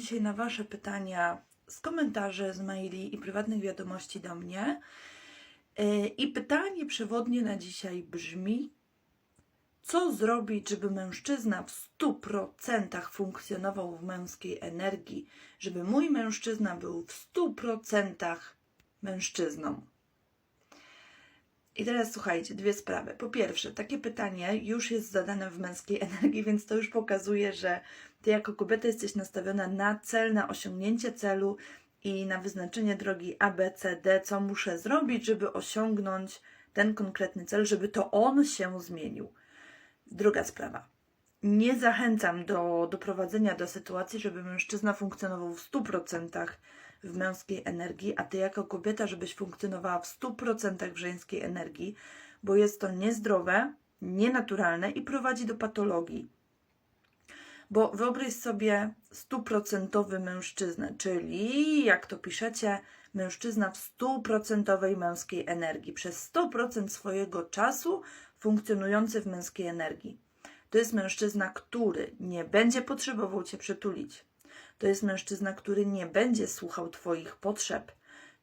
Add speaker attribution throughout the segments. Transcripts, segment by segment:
Speaker 1: dzisiaj na Wasze pytania z komentarzy, z maili i prywatnych wiadomości do mnie. Yy, I pytanie przewodnie na dzisiaj brzmi: co zrobić, żeby mężczyzna w 100% funkcjonował w męskiej energii, żeby mój mężczyzna był w 100% mężczyzną? I teraz słuchajcie, dwie sprawy. Po pierwsze, takie pytanie już jest zadane w męskiej energii, więc to już pokazuje, że ty jako kobieta jesteś nastawiona na cel, na osiągnięcie celu i na wyznaczenie drogi A, B, C, D, co muszę zrobić, żeby osiągnąć ten konkretny cel, żeby to on się zmienił. Druga sprawa. Nie zachęcam do doprowadzenia do sytuacji, żeby mężczyzna funkcjonował w 100% w męskiej energii, a ty jako kobieta, żebyś funkcjonowała w 100% w żeńskiej energii, bo jest to niezdrowe, nienaturalne i prowadzi do patologii. Bo wyobraź sobie stuprocentowy mężczyznę, czyli jak to piszecie, mężczyzna w stuprocentowej męskiej energii, przez 100% swojego czasu funkcjonujący w męskiej energii. To jest mężczyzna, który nie będzie potrzebował cię przytulić. To jest mężczyzna, który nie będzie słuchał Twoich potrzeb.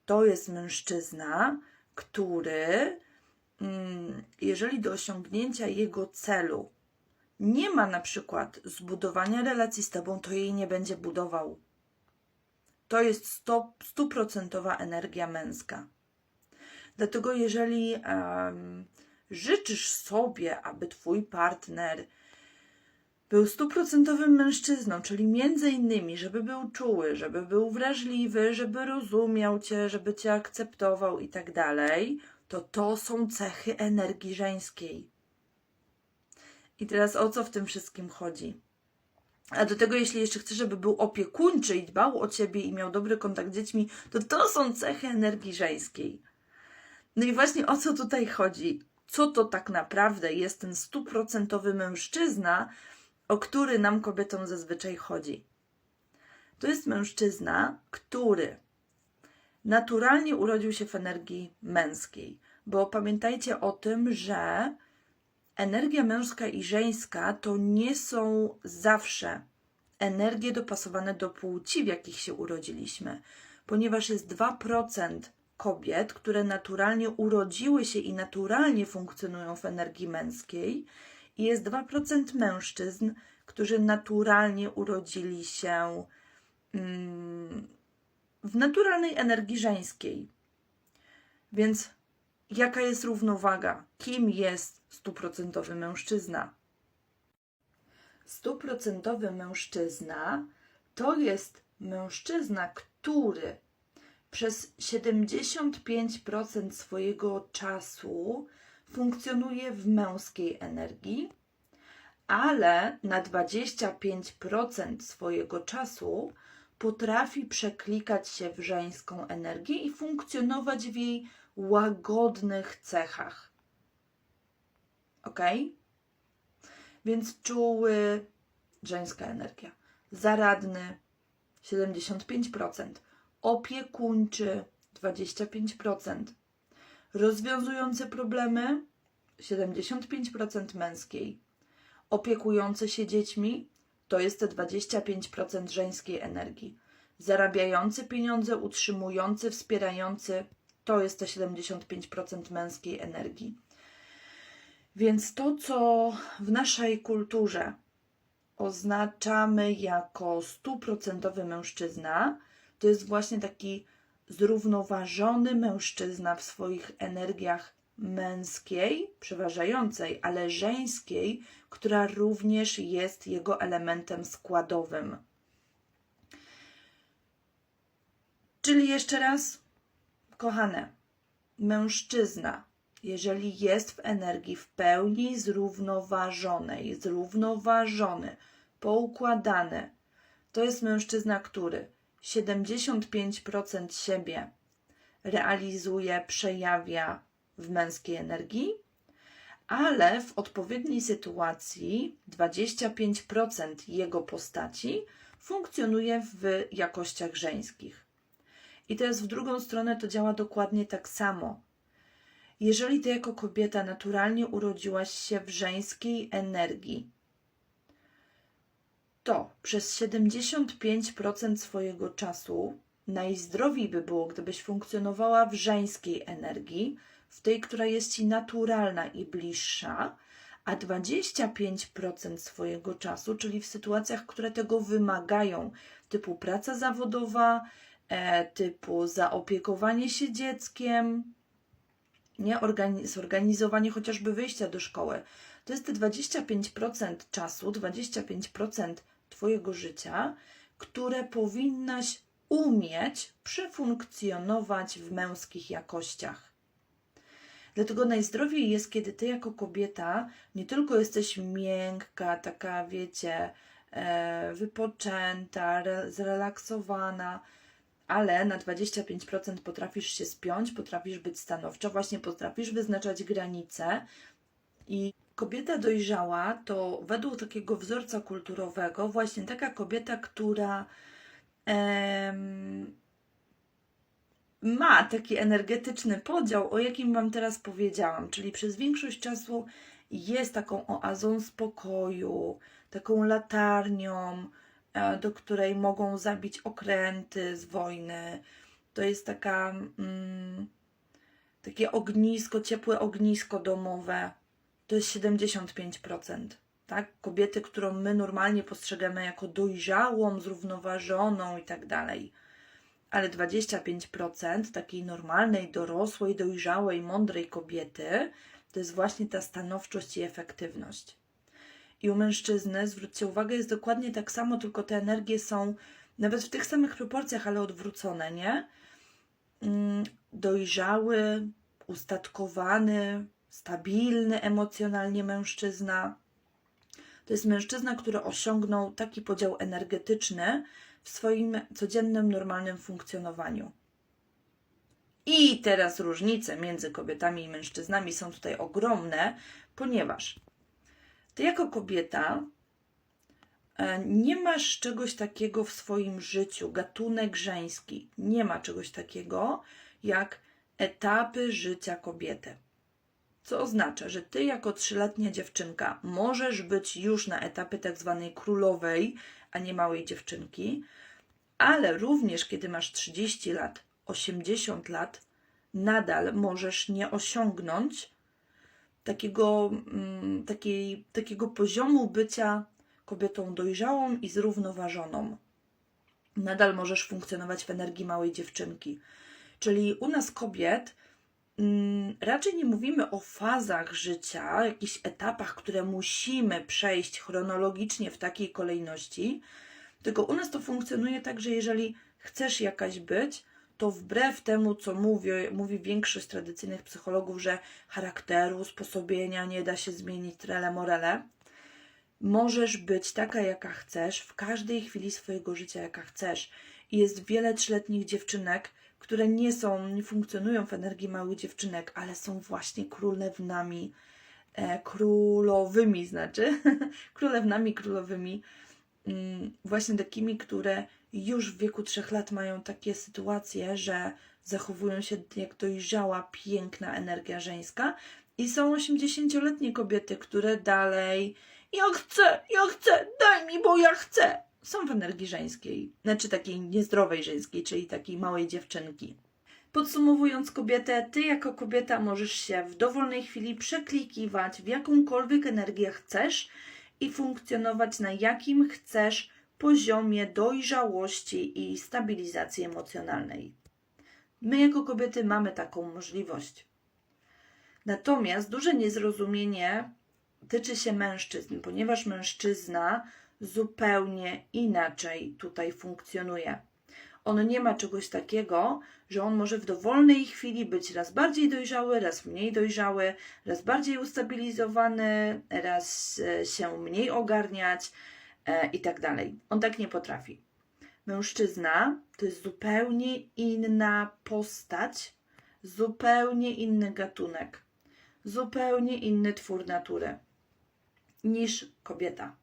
Speaker 1: To jest mężczyzna, który, mm, jeżeli do osiągnięcia jego celu nie ma na przykład zbudowania relacji z Tobą, to jej nie będzie budował. To jest stuprocentowa energia męska. Dlatego, jeżeli em, życzysz sobie, aby Twój partner był stuprocentowym mężczyzną, czyli między innymi, żeby był czuły, żeby był wrażliwy, żeby rozumiał Cię, żeby Cię akceptował i tak dalej, to to są cechy energii żeńskiej. I teraz o co w tym wszystkim chodzi? A do tego, jeśli jeszcze chcesz, żeby był opiekuńczy i dbał o ciebie i miał dobry kontakt z dziećmi, to to są cechy energii żeńskiej. No i właśnie o co tutaj chodzi? Co to tak naprawdę jest ten stuprocentowy mężczyzna, o który nam kobietom zazwyczaj chodzi? To jest mężczyzna, który naturalnie urodził się w energii męskiej, bo pamiętajcie o tym, że energia męska i żeńska to nie są zawsze energie dopasowane do płci, w jakich się urodziliśmy, ponieważ jest 2% kobiet, które naturalnie urodziły się i naturalnie funkcjonują w energii męskiej, i jest 2% mężczyzn, którzy naturalnie urodzili się mm, w naturalnej energii żeńskiej. Więc jaka jest równowaga? Kim jest stuprocentowy mężczyzna? Stuprocentowy mężczyzna to jest mężczyzna, który przez 75% swojego czasu funkcjonuje w męskiej energii, ale na 25% swojego czasu potrafi przeklikać się w żeńską energię i funkcjonować w jej łagodnych cechach. Ok? Więc czuły żeńska energia, zaradny 75%, opiekuńczy 25%, rozwiązujący problemy 75% męskiej, opiekujący się dziećmi to jest te 25% żeńskiej energii, zarabiający pieniądze, utrzymujący, wspierający to jest te 75% męskiej energii. Więc to, co w naszej kulturze oznaczamy jako stuprocentowy mężczyzna, to jest właśnie taki zrównoważony mężczyzna w swoich energiach męskiej, przeważającej, ale żeńskiej, która również jest jego elementem składowym. Czyli jeszcze raz, kochane, mężczyzna, jeżeli jest w energii w pełni zrównoważonej, zrównoważony, poukładany, to jest mężczyzna, który 75% siebie realizuje, przejawia w męskiej energii, ale w odpowiedniej sytuacji 25% jego postaci funkcjonuje w jakościach żeńskich. I teraz w drugą stronę to działa dokładnie tak samo. Jeżeli ty jako kobieta naturalnie urodziłaś się w żeńskiej energii, to przez 75% swojego czasu najzdrowiej by było, gdybyś funkcjonowała w żeńskiej energii, w tej, która jest ci naturalna i bliższa, a 25% swojego czasu, czyli w sytuacjach, które tego wymagają, typu praca zawodowa, typu zaopiekowanie się dzieckiem, nie Organi- zorganizowanie chociażby wyjścia do szkoły. To jest te 25% czasu, 25% Twojego życia, które powinnaś umieć przefunkcjonować w męskich jakościach. Dlatego najzdrowiej jest, kiedy ty jako kobieta nie tylko jesteś miękka, taka wiecie, e, wypoczęta, re, zrelaksowana, ale na 25% potrafisz się spiąć, potrafisz być stanowcza, właśnie potrafisz wyznaczać granice. I kobieta dojrzała to według takiego wzorca kulturowego właśnie taka kobieta, która em, ma taki energetyczny podział, o jakim Wam teraz powiedziałam, czyli przez większość czasu jest taką oazą spokoju, taką latarnią, do której mogą zabić okręty z wojny. To jest taka, mm, takie ognisko, ciepłe ognisko domowe. To jest 75%. Tak? Kobiety, którą my normalnie postrzegamy jako dojrzałą, zrównoważoną i tak dalej ale 25% takiej normalnej, dorosłej, dojrzałej, mądrej kobiety to jest właśnie ta stanowczość i efektywność. I u mężczyzny, zwróćcie uwagę, jest dokładnie tak samo, tylko te energie są nawet w tych samych proporcjach, ale odwrócone, nie? Mm, Dojrzały, ustatkowany, stabilny emocjonalnie mężczyzna. To jest mężczyzna, który osiągnął taki podział energetyczny, w swoim codziennym, normalnym funkcjonowaniu. I teraz różnice między kobietami i mężczyznami są tutaj ogromne, ponieważ ty jako kobieta e, nie masz czegoś takiego w swoim życiu, gatunek żeński, nie ma czegoś takiego jak etapy życia kobiety. Co oznacza, że ty jako trzyletnia dziewczynka możesz być już na etapie tak zwanej królowej, a nie małej dziewczynki, ale również kiedy masz 30 lat, 80 lat, nadal możesz nie osiągnąć takiego, mm, takiej, takiego poziomu bycia kobietą dojrzałą i zrównoważoną. Nadal możesz funkcjonować w energii małej dziewczynki. Czyli u nas kobiet mm, raczej nie mówimy o fazach życia, jakichś etapach, które musimy przejść chronologicznie w takiej kolejności, tylko u nas to funkcjonuje tak, że jeżeli chcesz jakaś być, to wbrew temu, co mówi, większość tradycyjnych psychologów, że charakteru, sposobienia nie da się zmienić, trele morele, możesz być taka, jaka chcesz, w każdej chwili swojego życia, jaka chcesz. I jest wiele trzyletnich dziewczynek, które nie są, nie funkcjonują w energii małych dziewczynek, ale są właśnie królewnami, e, królowymi, znaczy, królewnami, królowymi, mm, właśnie takimi, które już w wieku trzech lat mają takie sytuacje, że zachowują się jak dojrzała, piękna energia żeńska i są 80-letnie kobiety, które dalej ja chcę, ja chcę, daj mi, bo ja chcę. Są w energii żeńskiej, znaczy takiej niezdrowej żeńskiej, czyli takiej małej dziewczynki. Podsumowując kobietę, ty jako kobieta możesz się w dowolnej chwili przeklikiwać w jakąkolwiek energię chcesz i funkcjonować na jakim chcesz poziomie dojrzałości i stabilizacji emocjonalnej. My jako kobiety mamy taką możliwość. Natomiast duże niezrozumienie tyczy się mężczyzn, ponieważ mężczyzna zupełnie inaczej tutaj funkcjonuje. On nie ma czegoś takiego, że on może w dowolnej chwili być raz bardziej dojrzały, raz mniej dojrzały, raz bardziej ustabilizowany, raz e, się mniej ogarniać i tak dalej. On tak nie potrafi. Mężczyzna to jest zupełnie inna postać, zupełnie inny gatunek, zupełnie inny twór natury niż kobieta.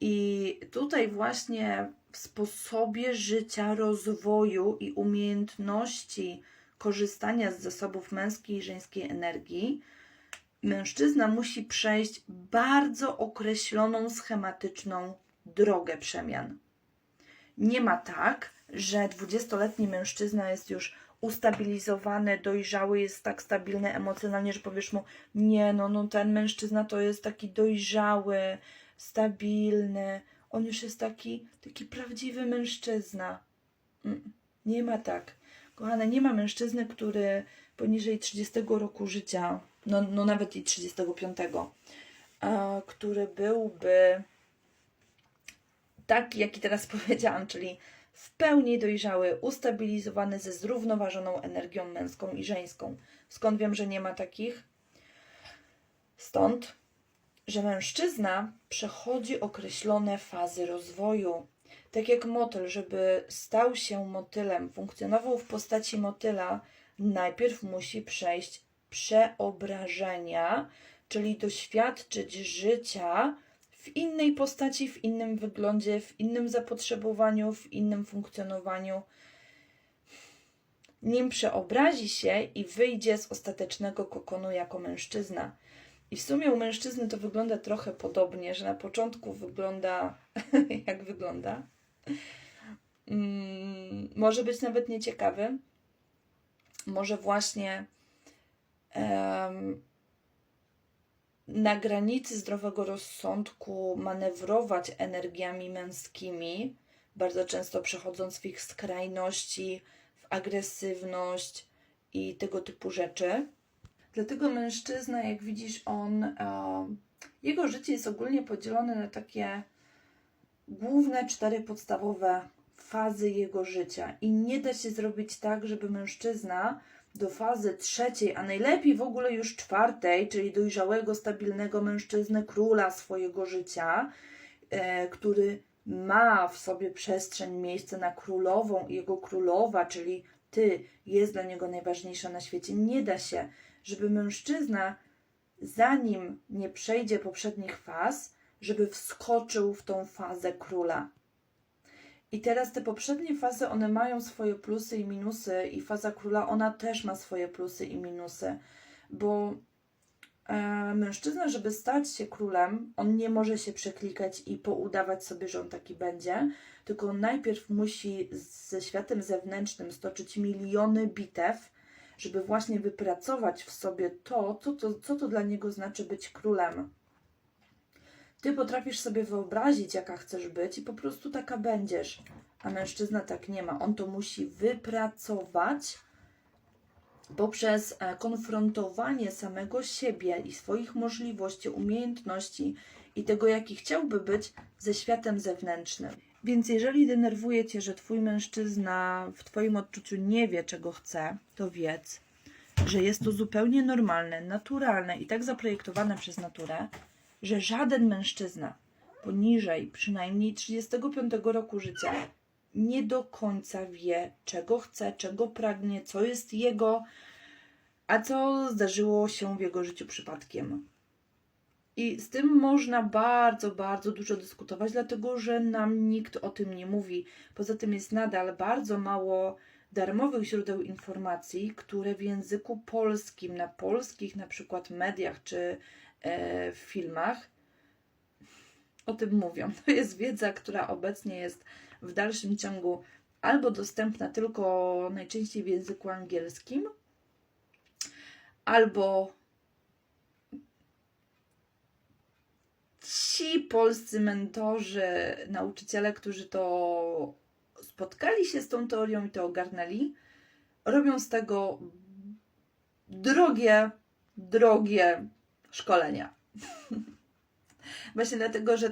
Speaker 1: I tutaj właśnie w sposobie życia, rozwoju i umiejętności korzystania z zasobów męskiej i żeńskiej energii, mężczyzna musi przejść bardzo określoną, schematyczną drogę przemian. Nie ma tak, że 20-letni mężczyzna jest już ustabilizowany, dojrzały, jest tak stabilny emocjonalnie, że powiesz mu, nie, no, no ten mężczyzna to jest taki dojrzały, stabilny, on już jest taki, taki prawdziwy mężczyzna. Mm, Nie ma tak. Kochane, nie ma mężczyzny, który poniżej 30 roku życia, no, no nawet i 35, a, który byłby taki, jaki teraz powiedziałam, czyli w pełni dojrzały, ustabilizowany ze zrównoważoną energią męską i żeńską. Skąd wiem, że nie ma takich? Stąd, że mężczyzna przechodzi określone fazy rozwoju. Tak jak motyl, żeby stał się motylem, funkcjonował w postaci motyla, najpierw musi przejść przeobrażenia, czyli doświadczyć życia w innej postaci, w innym wyglądzie, w innym zapotrzebowaniu, w innym funkcjonowaniu. Nim przeobrazi się i wyjdzie z ostatecznego kokonu jako mężczyzna. I w sumie u mężczyzny to wygląda trochę podobnie, że na początku wygląda jak wygląda. Mm, może być nawet nieciekawy. Może właśnie na granicy zdrowego rozsądku manewrować energiami męskimi, bardzo często przechodząc w ich skrajności, w agresywność i tego typu rzeczy. Dlatego mężczyzna, jak widzisz, on, jego życie jest ogólnie podzielone na takie główne cztery podstawowe fazy jego życia. I nie da się zrobić tak, żeby mężczyzna do fazy trzeciej, a najlepiej w ogóle już czwartej, czyli dojrzałego, stabilnego mężczyzny, króla swojego życia, e, który ma w sobie przestrzeń, miejsce na królową i jego królowa, czyli ty, jest dla niego najważniejsza na świecie. Nie da się, żeby mężczyzna, zanim nie przejdzie poprzednich faz, żeby wskoczył w tą fazę króla. I teraz te poprzednie fazy, one mają swoje plusy i minusy, i faza króla, ona też ma swoje plusy i minusy, bo e, mężczyzna, żeby stać się królem, on nie może się przeklikać i poudawać sobie, że on taki będzie, tylko najpierw musi ze światem zewnętrznym stoczyć miliony bitew, żeby właśnie wypracować w sobie to, co to, co to dla niego znaczy być królem. Ty potrafisz sobie wyobrazić, jaka chcesz być, i po prostu taka będziesz. A mężczyzna tak nie ma. On to musi wypracować poprzez e, konfrontowanie samego siebie i swoich możliwości, umiejętności i tego, jaki chciałby być ze światem zewnętrznym. Więc jeżeli denerwuje cię, że twój mężczyzna w twoim odczuciu nie wie, czego chce, to wiedz, że jest to zupełnie normalne, naturalne i tak zaprojektowane przez naturę, że żaden mężczyzna poniżej przynajmniej 35 roku życia nie do końca wie, czego chce, czego pragnie, co jest jego, a co zdarzyło się w jego życiu przypadkiem. I z tym można bardzo, bardzo dużo dyskutować, dlatego że nam nikt o tym nie mówi. Poza tym jest nadal bardzo mało darmowych źródeł informacji, które w języku polskim, na polskich na przykład mediach czy w filmach o tym mówią. To jest wiedza, która obecnie jest w dalszym ciągu albo dostępna tylko najczęściej w języku angielskim, albo ci polscy mentorzy, nauczyciele, którzy to spotkali się z tą teorią i to ogarnęli, robią z tego drogie, drogie szkolenia. Właśnie dlatego, że,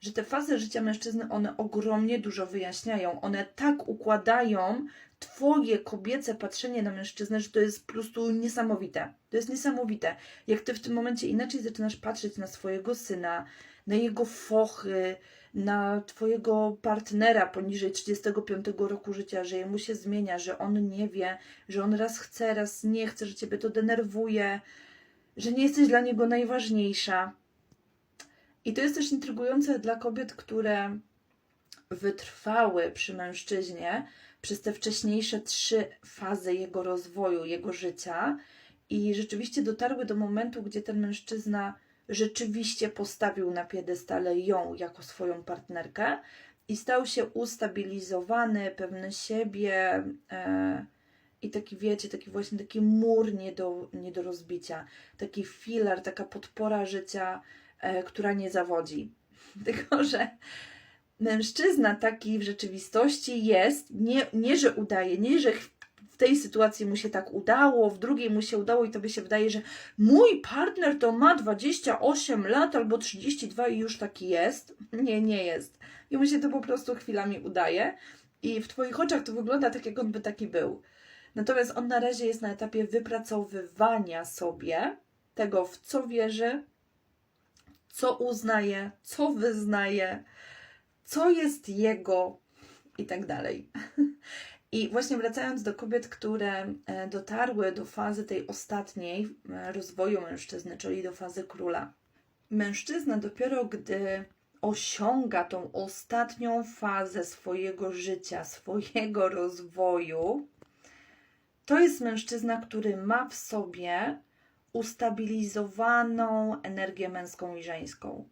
Speaker 1: że te fazy życia mężczyzny, one ogromnie dużo wyjaśniają. One tak układają twoje kobiece patrzenie na mężczyznę, że to jest po prostu niesamowite. To jest niesamowite. Jak ty w tym momencie inaczej zaczynasz patrzeć na swojego syna, na jego fochy, na twojego partnera poniżej 35 roku życia, że jemu się zmienia, że on nie wie, że on raz chce, raz nie chce, że ciebie to denerwuje, że nie jesteś dla niego najważniejsza. I to jest też intrygujące dla kobiet, które wytrwały przy mężczyźnie przez te wcześniejsze trzy fazy jego rozwoju, jego życia i rzeczywiście dotarły do momentu, gdzie ten mężczyzna rzeczywiście postawił na piedestale ją jako swoją partnerkę i stał się ustabilizowany, pewny siebie e, i taki, wiecie, taki właśnie taki mur nie do, nie do rozbicia, taki filar, taka podpora życia, e, która nie zawodzi. Tylko, że mężczyzna taki w rzeczywistości jest, nie, nie że udaje, nie że w tej sytuacji mu się tak udało, w drugiej mu się udało i tobie się wydaje, że mój partner to ma 28 lat albo 32 i już taki jest. Nie, nie jest. I mu się to po prostu chwilami udaje. I w twoich oczach to wygląda tak, jak on by taki był. Natomiast on na razie jest na etapie wypracowywania sobie tego, w co wierzy, co uznaje, co wyznaje, co jest jego i tak dalej. I właśnie wracając do kobiet, które e, dotarły do fazy tej ostatniej e, rozwoju mężczyzny, czyli do fazy króla. Mężczyzna dopiero gdy osiąga tą ostatnią fazę swojego życia, swojego rozwoju, to jest mężczyzna, który ma w sobie ustabilizowaną energię męską i żeńską.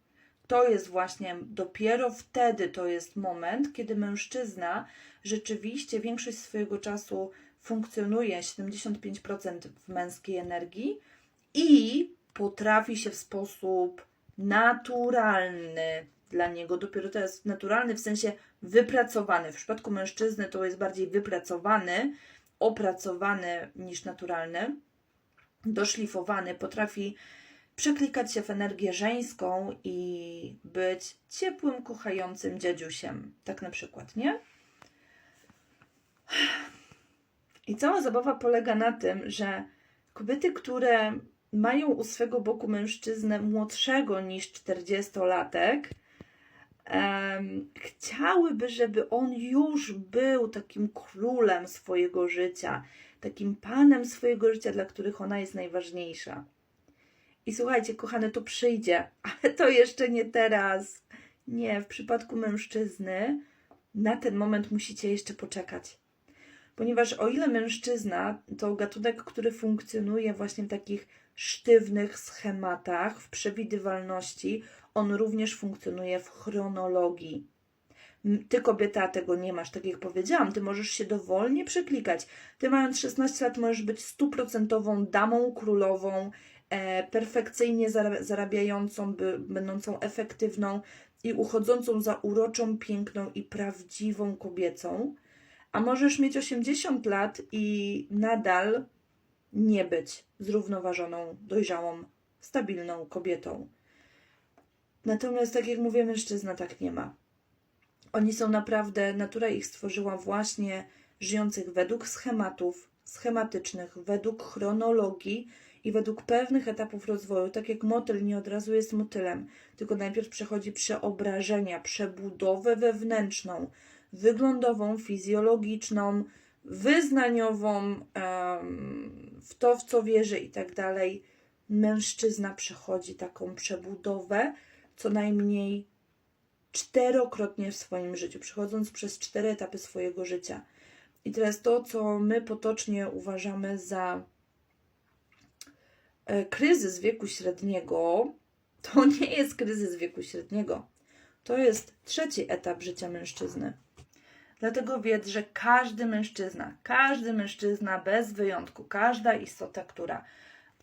Speaker 1: To jest właśnie dopiero wtedy to jest moment, kiedy mężczyzna rzeczywiście większość swojego czasu funkcjonuje 75% w męskiej energii i potrafi się w sposób naturalny dla niego, dopiero to jest naturalny w sensie wypracowany. W przypadku mężczyzny to jest bardziej wypracowany, opracowany niż naturalny, doszlifowany, potrafi przeklikać się w energię żeńską i być ciepłym, kochającym dziadziusiem. Tak na przykład, nie? I cała zabawa polega na tym, że kobiety, które mają u swego boku mężczyznę młodszego niż 40-latek, em, chciałyby, żeby on już był takim królem swojego życia, takim panem swojego życia, dla których ona jest najważniejsza. I słuchajcie, kochane, to przyjdzie, ale to jeszcze nie teraz. Nie, w przypadku mężczyzny na ten moment musicie jeszcze poczekać. Ponieważ o ile mężczyzna to gatunek, który funkcjonuje właśnie w takich sztywnych schematach, w przewidywalności, on również funkcjonuje w chronologii. Ty, kobieta, tego nie masz, tak jak powiedziałam. Ty możesz się dowolnie przeklikać. Ty, mając 16 lat, możesz być stuprocentową damą królową, e, perfekcyjnie zara- zarabiającą, by, będącą efektywną i uchodzącą za uroczą, piękną i prawdziwą kobiecą. A możesz mieć 80 lat i nadal nie być zrównoważoną, dojrzałą, stabilną kobietą. Natomiast, tak jak mówię, mężczyzna tak nie ma. Oni są naprawdę, natura ich stworzyła właśnie żyjących według schematów, schematycznych, według chronologii i według pewnych etapów rozwoju. Tak jak motyl nie od razu jest motylem, tylko najpierw przechodzi przeobrażenia, przebudowę wewnętrzną, wyglądową, fizjologiczną, wyznaniową, w to, w co wierzy i tak dalej. Mężczyzna przechodzi taką przebudowę co najmniej czterokrotnie w swoim życiu, przechodząc przez cztery etapy swojego życia. I teraz to, co my potocznie uważamy za e, kryzys wieku średniego, to nie jest kryzys wieku średniego. To jest trzeci etap życia mężczyzny. Dlatego wiedz, że każdy mężczyzna, każdy mężczyzna bez wyjątku, każda istota, która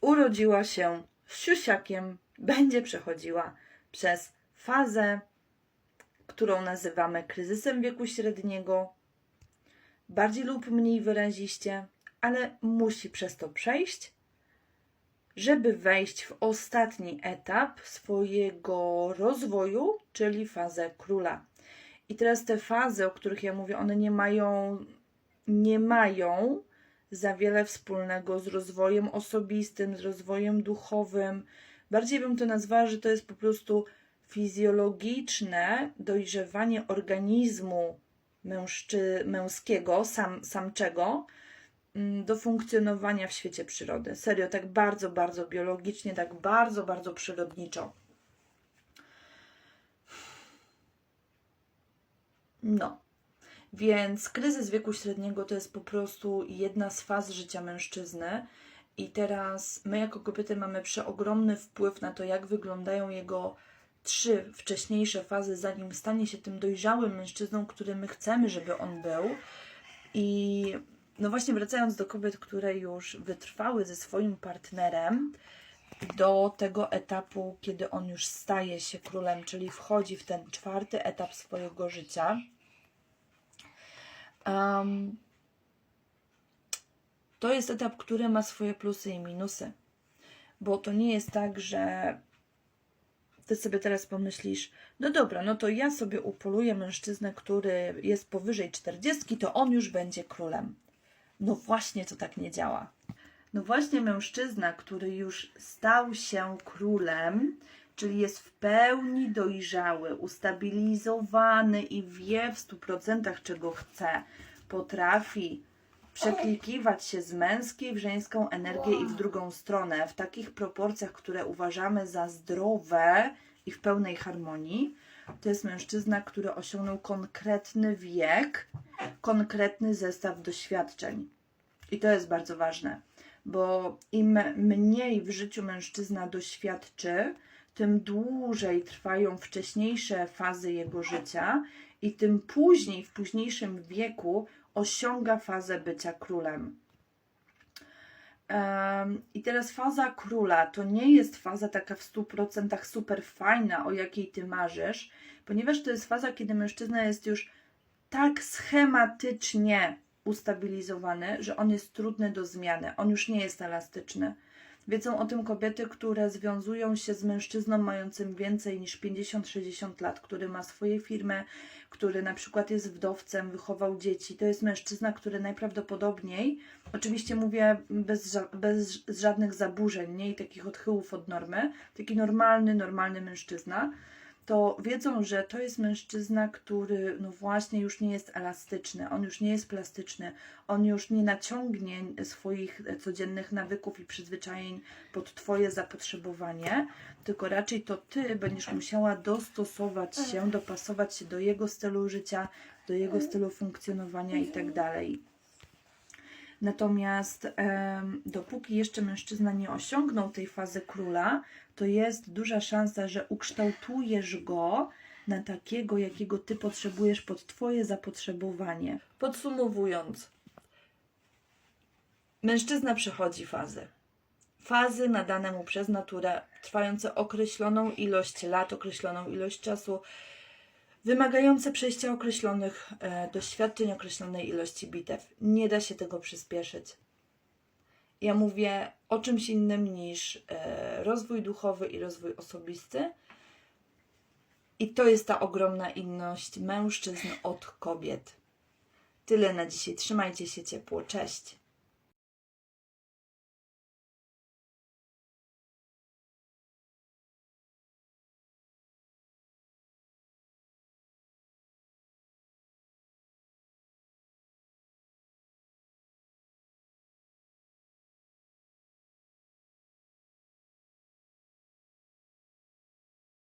Speaker 1: urodziła się z siusiakiem, będzie przechodziła przez fazę, którą nazywamy kryzysem wieku średniego, bardziej lub mniej wyraziście, ale musi przez to przejść, żeby wejść w ostatni etap swojego rozwoju, czyli fazę króla. I teraz te fazy, o których ja mówię, one nie mają, nie mają za wiele wspólnego z rozwojem osobistym, z rozwojem duchowym. Bardziej bym to nazwała, że to jest po prostu fizjologiczne dojrzewanie organizmu mężczy, męskiego, sam, samczego, mm, do funkcjonowania w świecie przyrody. Serio, tak bardzo, bardzo biologicznie, tak bardzo, bardzo przyrodniczo. No. Więc kryzys wieku średniego to jest po prostu jedna z faz życia mężczyzny I teraz my, jako kobiety, mamy przeogromny wpływ na to, jak wyglądają jego trzy wcześniejsze fazy, zanim stanie się tym dojrzałym mężczyzną, który my chcemy, żeby on był. I no właśnie, wracając do kobiet, które już wytrwały ze swoim partnerem, do tego etapu, kiedy on już staje się królem, czyli wchodzi w ten czwarty etap swojego życia. Em, to jest etap, który ma swoje plusy i minusy. Bo to nie jest tak, że ty sobie teraz pomyślisz, no dobra, no to ja sobie upoluję mężczyznę, który jest powyżej 40, to on już będzie królem. No właśnie to tak nie działa. No właśnie mężczyzna, który już stał się królem, czyli jest w pełni dojrzały, ustabilizowany i wie w 100% czego chce, potrafi przeklikiwać się z męskiej w żeńską energię i w drugą stronę w takich proporcjach, które uważamy za zdrowe i w pełnej harmonii. To jest mężczyzna, który osiągnął konkretny wiek, konkretny zestaw doświadczeń. I to jest bardzo ważne, bo im mniej w życiu mężczyzna doświadczy, tym dłużej trwają wcześniejsze fazy jego życia i tym później, w późniejszym wieku, osiąga fazę bycia królem. Em, I teraz faza króla to nie jest faza taka w 100% super fajna, o jakiej ty marzysz, ponieważ to jest faza, kiedy mężczyzna jest już tak schematycznie ustabilizowany, że on jest trudny do zmiany. On już nie jest elastyczny. Wiedzą o tym kobiety, które związują się z mężczyzną mającym więcej niż 50-60 lat, który ma swoje firmy, który na przykład jest wdowcem, wychował dzieci. To jest mężczyzna, który najprawdopodobniej, oczywiście mówię bez, bez żadnych zaburzeń, nie i takich odchyłów od normy, taki normalny, normalny mężczyzna, to wiedzą, że to jest mężczyzna, który no właśnie już nie jest elastyczny, on już nie jest plastyczny, on już nie naciągnie swoich codziennych nawyków i przyzwyczajeń pod Twoje zapotrzebowanie, tylko raczej to Ty będziesz musiała dostosować się, dopasować się do jego stylu życia, do jego stylu funkcjonowania i tak. Natomiast dopóki jeszcze mężczyzna nie osiągnął tej fazy króla, to jest duża szansa, że ukształtujesz go na takiego, jakiego ty potrzebujesz pod twoje zapotrzebowanie. Podsumowując, mężczyzna przechodzi fazy. Fazy nadane mu przez naturę, trwające określoną ilość lat, określoną ilość czasu, wymagające przejścia określonych e, doświadczeń, określonej ilości bitew. Nie da się tego przyspieszyć. Ja mówię o czymś innym niż e, rozwój duchowy i rozwój osobisty. I to jest ta ogromna inność mężczyzn od kobiet. Tyle na dzisiaj. Trzymajcie się ciepło. Cześć.